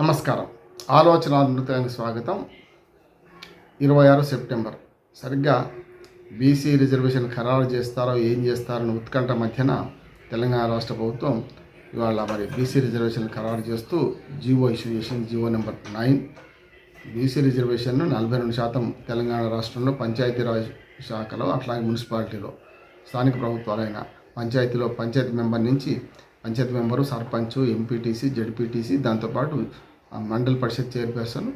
నమస్కారం. ఆలోచన అమృతానికి స్వాగతం. ఇరవై ఆరు సెప్టెంబర్. సరిగ్గా బీసీ రిజర్వేషన్ ఖరారు చేస్తారో ఏం చేస్తారని ఉత్కంఠ మధ్యన తెలంగాణ రాష్ట్ర ప్రభుత్వం ఇవాళ మరి బీసీ రిజర్వేషన్ ఖరారు చేస్తూ జీవో ఇష్యూ చేసింది. GO number nine. బీసీ రిజర్వేషన్ను నలభై రెండు శాతం తెలంగాణ రాష్ట్రంలో పంచాయతీరాజ్ శాఖలో అట్లాగే మున్సిపాలిటీలో స్థానిక ప్రభుత్వాలైన పంచాయతీలో పంచాయతీ మెంబర్ నుంచి panchayat member sarpanch MPTC ZPTC దాంతోపాటు మండల పరిషత్ చైర్పర్సన్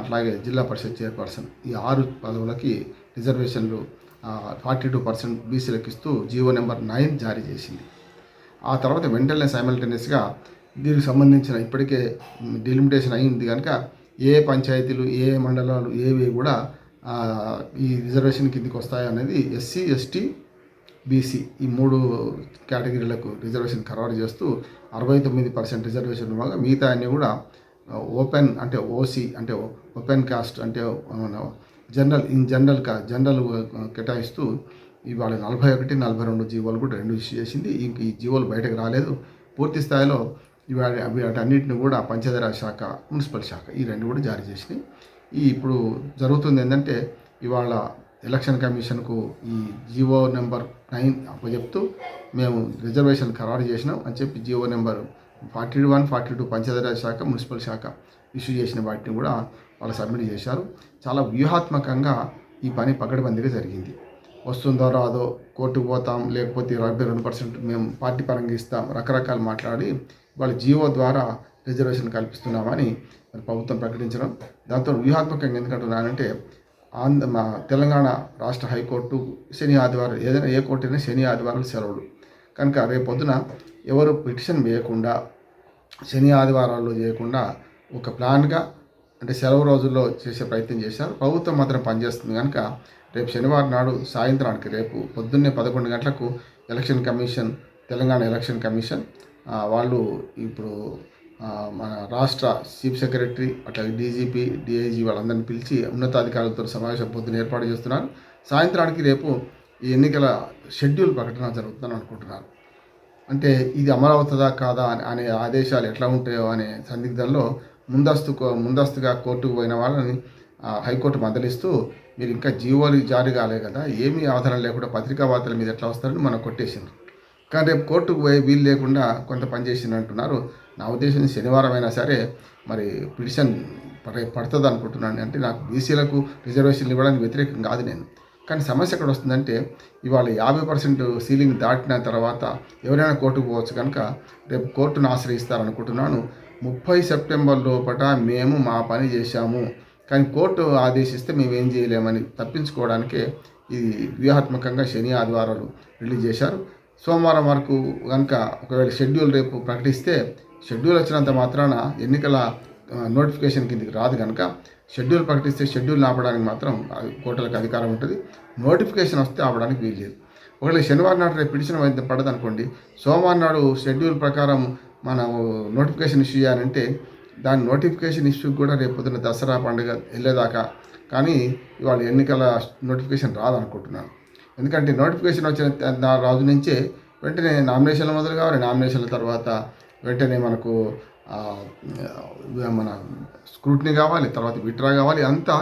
అట్లాగే జిల్లా పరిషత్ చైర్పర్సన్ ఈ ఆరు పదవులకి రిజర్వేషన్లు ఫార్టీ టూ పర్సెంట్ బీసీలకు ఇస్తూ జీవో నెంబర్ నైన్ జారీ చేసింది. ఆ తర్వాత వెంటనే సైమల్టేనియస్గా దీనికి సంబంధించిన ఇప్పటికే డిలిమిటేషన్ అయింది కనుక ఏ పంచాయతీలు ఏ మండలాలు ఏవి కూడా ఈ రిజర్వేషన్ కిందకి వస్తాయి అనేది ఎస్సీ ఎస్టీ బీసీ ఈ మూడు కేటగిరీలకు రిజర్వేషన్ ఖరారు చేస్తూ అరవై తొమ్మిది పర్సెంట్ రిజర్వేషన్ ఉండగా మిగతా అన్నీ కూడా ఓపెన్ అంటే ఓసీ అంటే ఓపెన్ కాస్ట్ అంటే జనరల్ ఇన్ జనరల్ కా జనరల్ కేటాయిస్తూ ఇవాళ నలభై ఒకటి నలభై రెండు జీవోలు కూడా రెండు ఇష్యూ చేసింది. ఇంక ఈ జీవోలు బయటకు రాలేదు. పూర్తి స్థాయిలో ఇవాళ అవి వాటన్నిటిని కూడా పంచాయతీరాజ్ శాఖ మున్సిపల్ శాఖ ఈ రెండు కూడా జారీ చేసినాయి ఈ ఇప్పుడు జరుగుతుంది ఏంటంటే ఇవాళ ఎలక్షన్ కమిషన్కు ఈ జీవో నెంబర్ నైన్ అప్పచెప్తూ మేము రిజర్వేషన్ ఖరారు చేసినాం అని చెప్పి GO number forty one forty two Panchayati Raj శాఖ మున్సిపల్ శాఖ ఇష్యూ చేసిన వాటిని కూడా వాళ్ళు సబ్మిట్ చేశారు. చాలా వ్యూహాత్మకంగా ఈ పని పకడ్బందీగా జరిగింది. వస్తుందో రాదో కోర్టుకు పోతాం లేకపోతే ఇరవై రెండు పర్సెంట్ మేము పార్టీ పరంగా ఇస్తాం రకరకాలు మాట్లాడి వాళ్ళ జీవో ద్వారా రిజర్వేషన్ కల్పిస్తున్నామని మరి ప్రభుత్వం ప్రకటించడం. దాంతో వ్యూహాత్మకంగా ఎందుకంటున్నానంటే ఆంధ్ర మా తెలంగాణ రాష్ట్ర హైకోర్టు శని ఆదివారం ఏదైనా ఏ కోర్టు అయినా శని ఆదివారాలు సెలవులు. కనుక రేపు పొద్దున ఎవరు పిటిషన్ వేయకుండా శని ఆదివారాల్లో చేయకుండా ఒక ప్లాన్గా అంటే సెలవు రోజుల్లో చేసే ప్రయత్నం చేశారు. ప్రభుత్వం మాత్రం పనిచేస్తుంది కనుక రేపు శనివారం నాడు సాయంత్రానికి రేపు పొద్దున్నే పదకొండు గంటలకు election commission Telangana election commission వాళ్ళు ఇప్పుడు మన రాష్ట్ర చీఫ్ సెక్రటరీ అట్లాగే డీజీపీ డిఐజీ వాళ్ళందరినీ పిలిచి ఉన్నతాధికారులతో సమావేశం పొద్దున ఏర్పాటు చేస్తున్నారు. సాయంత్రానికి రేపు ఈ ఎన్నికల షెడ్యూల్ ప్రకటన జరుగుతుందని అనుకుంటున్నారు. అంటే ఇది అమలవుతుందా కాదా అని అనే ఆదేశాలు ఎట్లా ఉంటాయో అనే సందిగ్ధంలో ముందస్తు ముందస్తుగా కోర్టుకు పోయిన వాళ్ళని హైకోర్టు మందలిస్తూ మీరు ఇంకా జీవోలు జారీ కాలే కదా ఏమీ ఆధారం లేకుండా పత్రికా వార్తల మీద ఎట్లా వస్తారని మనం కొట్టేసింది కానీ రేపు కోర్టుకు పోయి వీలు లేకుండా కొంత పని చేసింది అంటున్నారు. నా ఉద్దేశం శనివారం అయినా సరే మరి పిటిషన్ పడుతుంది అనుకుంటున్నాను. అంటే నాకు బీసీలకు రిజర్వేషన్లు ఇవ్వడానికి వ్యతిరేకం కాదు నేను. కానీ సమస్య ఎక్కడ వస్తుందంటే ఇవాళ యాభై పర్సెంట్ సీలింగ్ దాటిన తర్వాత ఎవరైనా కోర్టుకు పోవచ్చు కనుక రేపు కోర్టును ఆశ్రయిస్తారనుకుంటున్నాను. ముప్పై సెప్టెంబర్ లోపల మేము మా పని చేశాము. కానీ కోర్టు ఆదేశిస్తే మేము ఏం చేయలేమని తప్పించుకోవడానికే ఇది వ్యూహాత్మకంగా శని ఆదివారాలు రిలీజ్ చేశారు. సోమవారం వరకు కనుక ఒకవేళ షెడ్యూల్ రేపు ప్రకటిస్తే షెడ్యూల్ వచ్చినంత మాత్రాన ఎన్నికల నోటిఫికేషన్ కిందకి రాదు కనుక షెడ్యూల్ ప్రకటిస్తే షెడ్యూల్ ఆపడానికి మాత్రం కోర్టులకు అధికారం ఉంటుంది. నోటిఫికేషన్ వస్తే ఆపడానికి వీలు లేదు. ఒకవేళ శనివారం నాడు రేపు పిటిషన్ అయితే పడదు అనుకోండి సోమవారం నాడు షెడ్యూల్ ప్రకారం మనం నోటిఫికేషన్ ఇష్యూ చేయాలంటే దాని నోటిఫికేషన్ ఇష్యూ కూడా రేపు పొద్దున్న దసరా పండుగ వెళ్ళేదాకా. కానీ ఇవాళ ఎన్నికల నోటిఫికేషన్ రాదనుకుంటున్నాను. ఎందుకంటే నోటిఫికేషన్ వచ్చిన నా రోజు నుంచే వెంటనే నామినేషన్లు మొదలు కావాలి. నామినేషన్ల తర్వాత వెంటనే మనకు మన స్క్రూటినీ కావాలి తర్వాత విత్డ్రా కావాలి అంతా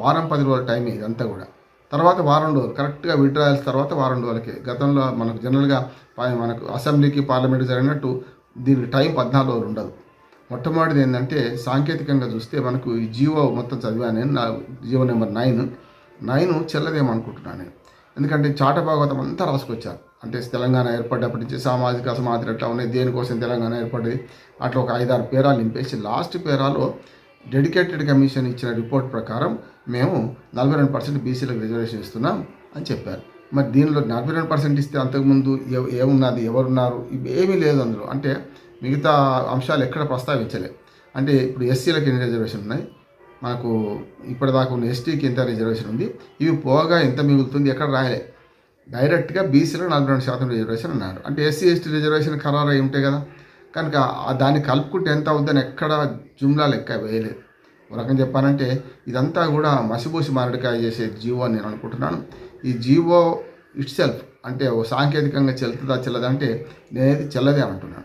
వారం పది రోజుల టైం ఇదంతా కూడా. తర్వాత వారం రోజులు కరెక్ట్గా విత్డ్రాయల్స్ తర్వాత వారం రోజులకి. గతంలో మనకు జనరల్గా మనకు అసెంబ్లీకి పార్లమెంట్ జరిగినట్టు దీనికి టైం పద్నాలుగు రోజులు ఉండదు. మొట్టమొదటిది ఏంటంటే సాంకేతికంగా చూస్తే మనకు ఈ జియో మొత్తం చదివాను నేను నా జియో నెంబర్ నైన్ నైన్ చెల్లదేమనుకుంటున్నాను నేను. ఎందుకంటే చాట భాగవతం అంతా రాసుకొచ్చారు. అంటే తెలంగాణ ఏర్పడ్డప్పటి నుంచి సామాజిక సమాధులు ఎట్లా ఉన్నాయి? దేనికోసం తెలంగాణ ఏర్పడింది అట్లా ఒక ఐదారు పేరాలు నింపేసి లాస్ట్ పేరాలో డెడికేటెడ్ కమిషన్ ఇచ్చిన రిపోర్ట్ ప్రకారం మేము నలభై రెండు పర్సెంట్ బీసీలకు రిజర్వేషన్ ఇస్తున్నాం అని చెప్పారు. మరి దీనిలో నలభై రెండు పర్సెంట్ ఇస్తే అంతకుముందు ఎవ- ఏమున్నది? ఎవరున్నారు? ఇవి ఏమీ లేదు అందులో. అంటే మిగతా అంశాలు ఎక్కడ ప్రస్తావించలే. అంటే ఇప్పుడు ఎస్సీలకు ఎన్ని రిజర్వేషన్ ఉన్నాయి? మనకు ఇప్పటిదాకా ఉన్న ఎస్టీకి ఎంత రిజర్వేషన్ ఉంది? ఇవి పోగా ఎంత మిగులుతుంది? ఎక్కడ రాయలే. డైరెక్ట్గా బీసీలో నలభై రెండు శాతం రిజర్వేషన్ అన్నారు. అంటే ఎస్సీ ఎస్టీ రిజర్వేషన్ ఖరారు అయి ఉంటాయి కదా కనుక దాన్ని కలుపుకుంటే ఎంత అవుద్దని ఎక్కడ జుమ్లా లెక్క వేయలేదు. ఒక రకం చెప్పాలంటే ఇదంతా కూడా మసిబూసి మారడికాయ చేసే జీవో అని నేను అనుకుంటున్నాను. ఈ జీవో ఇట్ సెల్ఫ్ అంటే ఓ సాంకేతికంగా చెల్లుతుందా చెల్లదంటే నేనైతే చెల్లదే అంటున్నాను.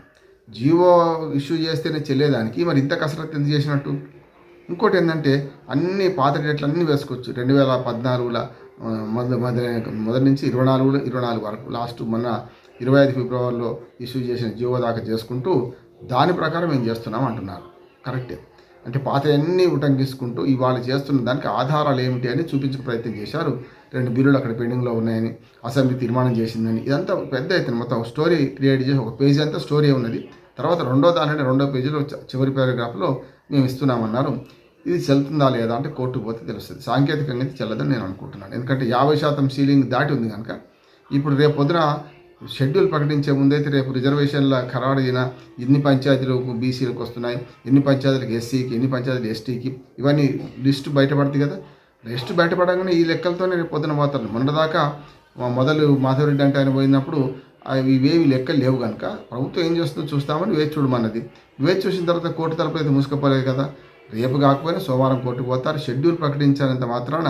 జీవో ఇష్యూ చేస్తేనే చెల్లేదానికి. మరి ఇంత కసరత్తు ఎందుకు చేసినట్టు? ఇంకోటి ఏంటంటే అన్ని పాత డేట్లు అన్నీ వేసుకోవచ్చు. రెండు వేల పద్నాలుగులో మొదటి మొదటి మొదటి నుంచి ఇరవై నాలుగు ఇరవై నాలుగు వరకు లాస్ట్ మొన్న ఇరవై ఐదు ఫిబ్రవరిలో ఇష్యూ చేసిన జీవో దాకా చేసుకుంటూ దాని ప్రకారం మేము చేస్తున్నాం అంటున్నారు. కరెక్టే అంటే పాత అన్నీ ఉటంకించుకుంటూ ఇవాళ చేస్తున్న దానికి ఆధారాలు ఏమిటి అని చూపించే ప్రయత్నం చేశారు. రెండు బిల్లులు అక్కడ పెండింగ్లో ఉన్నాయని అసెంబ్లీ తీర్మానం చేసిందని ఇదంతా పెద్ద అయితే మొత్తం స్టోరీ క్రియేట్ చేసి ఒక పేజీ అంతా స్టోరీ ఉన్నది. తర్వాత రెండో దాని రెండో పేజీలో చివరి పారాగ్రాఫ్లో మేము ఇస్తున్నామన్నారు. ఇది చెల్లుతుందా లేదా అంటే కోర్టుకు పోతే తెలుస్తుంది. సాంకేతికంగా అయితే చెల్లదని నేను అనుకుంటున్నాను. ఎందుకంటే యాభై శాతం సీలింగ్ దాటి ఉంది కనుక ఇప్పుడు రేపు పొద్దున షెడ్యూల్ ప్రకటించే ముందైతే రేపు రిజర్వేషన్ల ఖరారు అయిన ఎన్ని పంచాయతీలకు బీసీలకు వస్తున్నాయి ఎన్ని పంచాయతీలకు ఎస్సీకి ఎన్ని పంచాయతీలు ఎస్టీకి ఇవన్నీ లిస్టు బయటపడుతుంది కదా. లిస్టు బయటపడగానే ఈ లెక్కలతోనే రేపు పొద్దున పోతారు. మొన్నటిదాకా మొదలు మాధవరెడ్డి అంటే ఆయన పోయినప్పుడు అవి ఇవేవి లెక్కలు లేవు కనుక ప్రభుత్వం ఏం చేస్తుందో చూస్తామని వేచి చూడమన్నది. వేచి చూసిన తర్వాత కోర్టు తరపు అయితే మూసుకపోలేదు కదా. రేపు కాకపోయినా సోమవారం కోర్టుకు పోతారు. షెడ్యూల్ ప్రకటించినంత మాత్రాన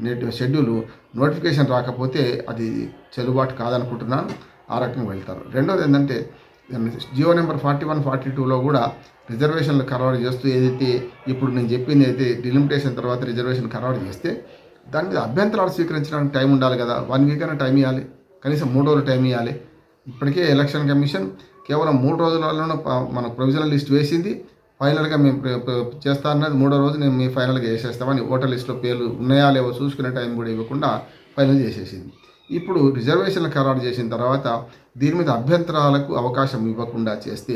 నేటి షెడ్యూల్ నోటిఫికేషన్ రాకపోతే అది చెల్లుబాటు కాదనుకుంటున్నాను. ఆ రకంగా వెళ్తారు. రెండోది ఏంటంటే GO number forty one forty టూలో కూడా రిజర్వేషన్లు ఖరారు చేస్తూ ఏదైతే ఇప్పుడు నేను చెప్పింది అయితే డిలిమిటేషన్ తర్వాత రిజర్వేషన్ ఖరారు చేస్తే దాని మీద అభ్యంతరాలు స్వీకరించడానికి టైం ఉండాలి కదా. వన్ వీక్ అయినా టైం ఇవ్వాలి. కనీసం మూడు రోజులు టైం ఇవ్వాలి. ఇప్పటికే ఎలక్షన్ కమిషన్ కేవలం మూడు రోజులలోనూ మన ప్రొవిజనల్ లిస్ట్ వేసింది. ఫైనల్గా మేము చేస్తా అన్నది మూడో రోజు నేను మీ ఫైనల్గా చేసేస్తామని ఓటర్ లిస్ట్లో పేర్లు ఉన్నాయా లేవో చూసుకునే టైం కూడా ఇవ్వకుండా ఫైనల్ చేసేసింది. ఇప్పుడు రిజర్వేషన్లు ఖరారు చేసిన తర్వాత దీని మీద అభ్యంతరాలకు అవకాశం ఇవ్వకుండా చేస్తే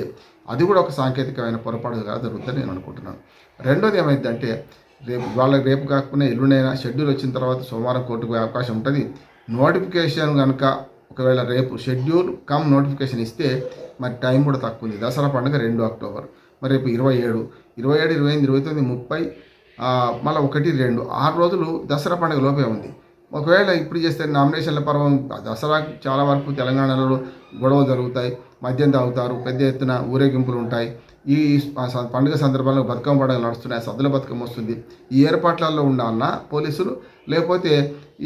అది కూడా ఒక సాంకేతికమైన పొరపాటుగా జరుగుతుందని నేను అనుకుంటున్నాను. రెండోది ఏమైందంటే రేపు వాళ్ళకి రేపు కాకుండా ఎల్లుండైనా షెడ్యూల్ వచ్చిన తర్వాత సోమవారం కోర్టుకు పోయే అవకాశం ఉంటుంది. నోటిఫికేషన్ కనుక ఒకవేళ రేపు షెడ్యూల్ కమ్ నోటిఫికేషన్ ఇస్తే మరి టైం కూడా తక్కువ ఉంది దసరా పండుగ రెండు అక్టోబర్. మరి రేపు ఇరవై ఏడు. ఇరవై ఏడు ఇరవై ఎనిమిది ఇరవై తొమ్మిది ముప్పై మళ్ళీ ఒకటి రెండు. ఆరు రోజులు దసరా పండుగ లోపే ఉంది. ఒకవేళ ఇప్పుడు చేస్తే నామినేషన్ల పర్వం దసరా చాలా వరకు తెలంగాణలో గొడవలు జరుగుతాయి. మద్యం తాగుతారు పెద్ద ఎత్తున ఊరేగింపులు ఉంటాయి. ఈ పండుగ సందర్భంలో బతుకమ్మ పండుగలు నడుస్తున్నాయి సద్దుల బతుకమ్మ వస్తుంది. ఈ ఏర్పాట్లలో ఉండాలన్న పోలీసులు లేకపోతే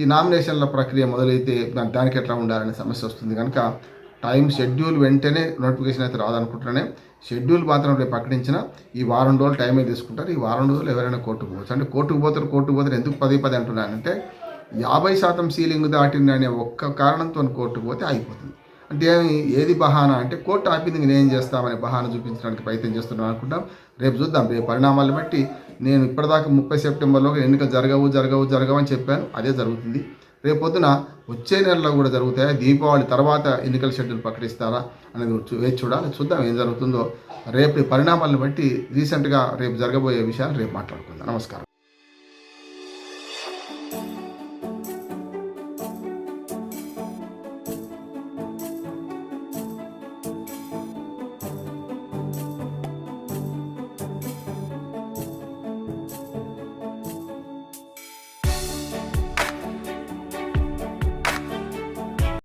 ఈ నామినేషన్ల ప్రక్రియ మొదలైతే దానికి ఎట్లా ఉండాలనే సమస్య వస్తుంది. కనుక టైం షెడ్యూల్ వెంటనే నోటిఫికేషన్ అయితే రాదనుకుంటున్నానే. షెడ్యూల్ మాత్రం రేపు ప్రకటించిన ఈ వారం రోజులు టైమే తీసుకుంటారు. ఈ వారం రోజులు ఎవరైనా కోర్టుకు పోవచ్చు. అంటే కోర్టుకు పోతారు కోర్టుకు పోతారు. ఎందుకు పదే పదే అంటున్నానంటే యాభై శాతం సీలింగ్ దాటింది అనే ఒక్క కారణంతో కోర్టుకు పోతే అయిపోతుంది. అంటే ఏది బహానా అంటే కోర్టు ఆపింది నేనేం నేను చేస్తామనే బహానా చూపించడానికి ప్రయత్నం చేస్తున్నాను అనుకుంటాం. రేపు చూద్దాం. రేపు పరిణామాలను బట్టి నేను ఇప్పటిదాకా ముప్పై సెప్టెంబర్లో ఎన్నికలు జరగవు జరగవు జరగవు అని చెప్పాను. అదే జరుగుతుంది. రేపు పొద్దున వచ్చే నెలలో కూడా జరుగుతాయా? దీపావళి తర్వాత ఎన్నికల షెడ్యూల్ ప్రకటిస్తారా అనేది వేచి చూడాలి. చూద్దాం ఏం జరుగుతుందో. రేపు పరిణామాలను బట్టి రీసెంట్గా రేపు జరగబోయే విషయాలు రేపు మాట్లాడుకుందాం. నమస్కారం.